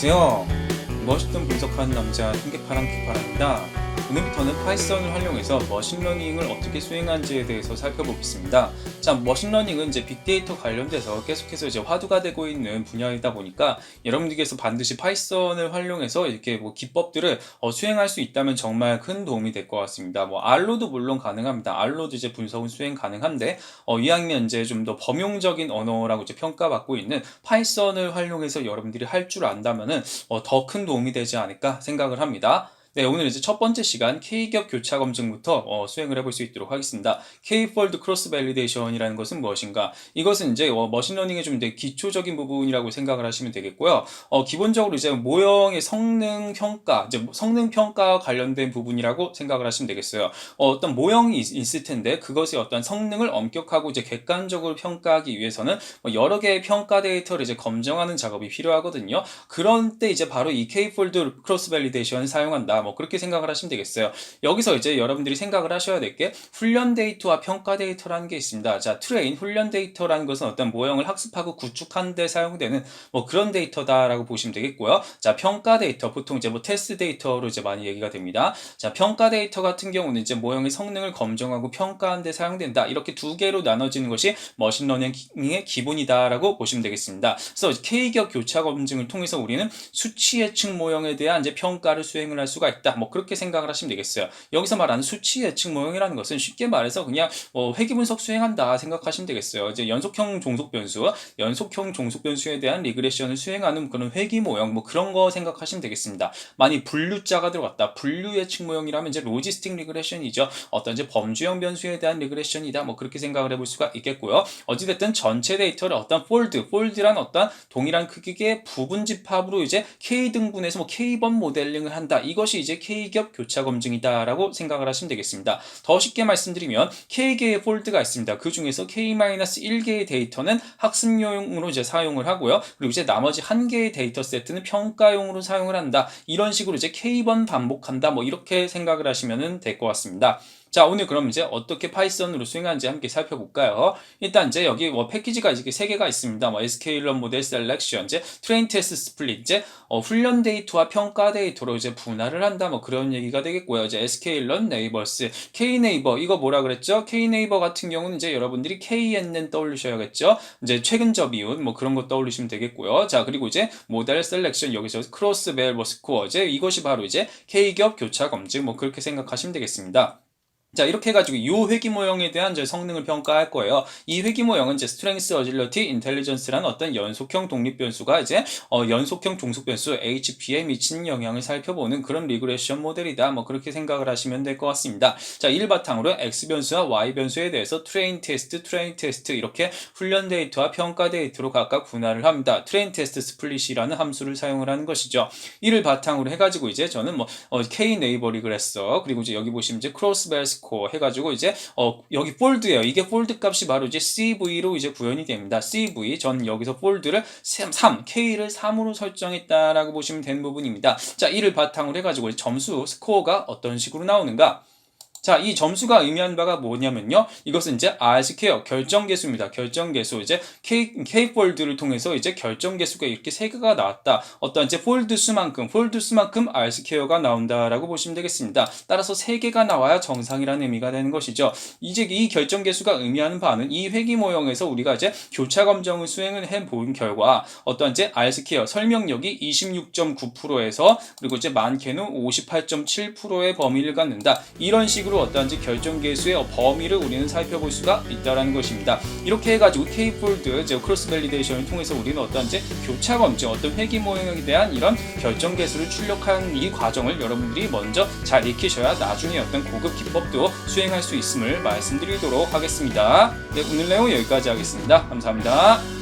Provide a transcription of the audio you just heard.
안녕하세요. 멋있던 분석하는 남자 흰개파랑 기파랍니다. 오늘부터는 파이썬을 활용해서 머신러닝을 어떻게 수행하는지에 대해서 살펴보겠습니다. 자, 머신러닝은 이제 빅데이터 관련돼서 계속해서 이제 화두가 되고 있는 분야이다 보니까 여러분들께서 반드시 파이썬을 활용해서 이렇게 뭐 기법들을 어, 수행할 수 있다면 정말 큰 도움이 될 것 같습니다. 뭐 R로도 물론 가능합니다. R로도 이제 분석은 수행 가능한데 어, 이왕이면 이제 좀 더 범용적인 언어라고 이제 평가받고 있는 파이썬을 활용해서 여러분들이 할 줄 안다면은 어, 더 큰 도움이 되지 않을까 생각을 합니다. 네, 오늘 이제 첫 번째 시간 K기업 교차 검증부터 어, 수행을 해볼 수 있도록 하겠습니다. K-fold cross validation이라는 것은 무엇인가? 이것은 이제 어, 머신러닝의 좀 이제 기초적인 부분이라고 생각을 하시면 되겠고요. 어, 기본적으로 이제 모형의 성능 평가, 이제 성능 평가와 관련된 부분이라고 생각을 하시면 되겠어요. 어, 떤 모형이 있, 있을 텐데 그것의 어떤 성능을 엄격하고 이제 객관적으로 평가하기 위해서는 뭐 여러 개의 평가 데이터를 이제 검증하는 작업이 필요하거든요. 그런 때 이제 바로 이 K-fold cross validation을 사용한다. 뭐 그렇게 생각을 하시면 되겠어요. 여기서 이제 여러분들이 생각을 하셔야 될 게 훈련 데이터와 평가 데이터라는 게 있습니다. 자, 트레인 훈련 데이터라는 것은 어떤 모형을 학습하고 구축하는 데 사용되는 뭐 그런 데이터다라고 보시면 되겠고요. 자, 평가 데이터 보통 이제 뭐 테스트 데이터로 이제 많이 얘기가 됩니다. 자, 평가 데이터 같은 경우는 이제 모형의 성능을 검증하고 평가하는 데 사용된다. 이렇게 두 개로 나눠지는 것이 머신러닝의 기본이다라고 보시면 되겠습니다. 그래서 K격 교차 검증을 통해서 우리는 수치 예측 모형에 대한 이제 평가를 수행을 할 수가 있다. 뭐 그렇게 생각을 하시면 되겠어요. 여기서 말하는 수치 예측 모형이라는 것은 쉽게 말해서 그냥 뭐 회귀 분석 수행한다 생각하시면 되겠어요. 이제 연속형 종속 변수, 연속형 종속 변수에 대한 리그레션을 수행하는 그런 회귀 모형 뭐 그런 거 생각하시면 되겠습니다. 만약 분류자가 들어갔다. 분류 예측 모형이라면 이제 로지스틱 리그레션이죠. 어떤 이제 범주형 변수에 대한 리그레션이다. 뭐 그렇게 생각을 해볼 수가 있겠고요. 어찌됐든 전체 데이터를 어떤 폴드, 폴드란 어떤 동일한 크기의 부분 집합으로 이제 K 등분해서 뭐 K번 모델링을 한다. 이것이 이제 K겹 교차 검증이다라고 생각을 하시면 되겠습니다. 더 쉽게 말씀드리면 K개의 폴드가 있습니다. 그 중에서 K-1개의 데이터는 학습용으로 이제 사용을 하고요. 그리고 이제 나머지 한 개의 데이터 세트는 평가용으로 사용을 한다. 이런 식으로 이제 K번 반복한다. 뭐 이렇게 생각을 하시면 될 것 같습니다. 자, 오늘 그럼 이제 어떻게 파이썬으로 수행하는지 함께 살펴볼까요? 일단 이제 여기 뭐 패키지가 이렇게 세 개가 있습니다. 뭐 SK런 모델 셀렉션, 이제 트레인 테스트 스플릿, 이제 어, 훈련 데이터와 평가 데이터로 이제 분할을 한다. 뭐 그런 얘기가 되겠고요. 이제 SK런 네이버스, K네이버 이거 뭐라 그랬죠? K네이버 같은 경우는 이제 여러분들이 KNN 떠올리셔야겠죠? 이제 최근 접이윤 뭐 그런 거 떠올리시면 되겠고요. 자, 그리고 이제 모델 셀렉션 여기서 크로스 벨버 스코어 이제 이것이 바로 이제 K기업 교차 검증 뭐 그렇게 생각하시면 되겠습니다. 자 이렇게 해가지고 이 회귀 모형에 대한 이제 성능을 평가할 거예요. 이 회귀 모형은 이제 스트렝스 어질러티 인텔리전스라는 어떤 연속형 독립 변수가 이제 어, 연속형 종속 변수 HP에 미치는 영향을 살펴보는 그런 리그레션 모델이다. 뭐 그렇게 생각을 하시면 될 것 같습니다. 자, 이를 바탕으로 X 변수와 Y 변수에 대해서 트레인 테스트, 트레인 테스트 이렇게 훈련 데이터와 평가 데이터로 각각 분할을 합니다. 트레인 테스트 스플릿이라는 함수를 사용을 하는 것이죠. 이를 바탕으로 해가지고 이제 저는 뭐 어, K 네이버 리그레서 그리고 이제 여기 보시면 이제 크로스 벨 스 스코어 해가지고 이제 어 여기 폴드예요. 이게 폴드 값이 바로 이제 CV로 이제 구현이 됩니다. CV 전 여기서 폴드를 3, K를 3으로 설정했다라고 보시면 되는 부분입니다. 자, 이를 바탕으로 해가지고 점수 스코어가 어떤 식으로 나오는가? 자, 이 점수가 의미하는 바가 뭐냐면요. 이것은 이제 R 스퀘어 결정 계수입니다. 결정 계수 이제 K K 폴드를 통해서 이제 결정 계수가 이렇게 세 개가 나왔다. 어떤 이제 폴드 수만큼 폴드 수만큼 R 스퀘어가 나온다라고 보시면 되겠습니다. 따라서 세 개가 나와야 정상이라는 의미가 되는 것이죠. 이제 이 결정 계수가 의미하는 바는 이 회귀 모형에서 우리가 이제 교차 검정을 수행을 해 본 결과 어떤 이제 R 스퀘어 설명력이 26.9%에서 그리고 이제 많게는 58.7%의 범위를 갖는다. 이런 식으로 어떤지 결정계수의 범위를 우리는 살펴볼 수가 있다는 것입니다. 이렇게 해가지고 K-폴드, 제 크로스 밸리데이션을 통해서 우리는 어떤지 교차 검증, 어떤 회귀 모형에 대한 이런 결정계수를 출력하는 이 과정을 여러분들이 먼저 잘 익히셔야 나중에 어떤 고급 기법도 수행할 수 있음을 말씀드리도록 하겠습니다. 네, 오늘 내용 여기까지 하겠습니다. 감사합니다.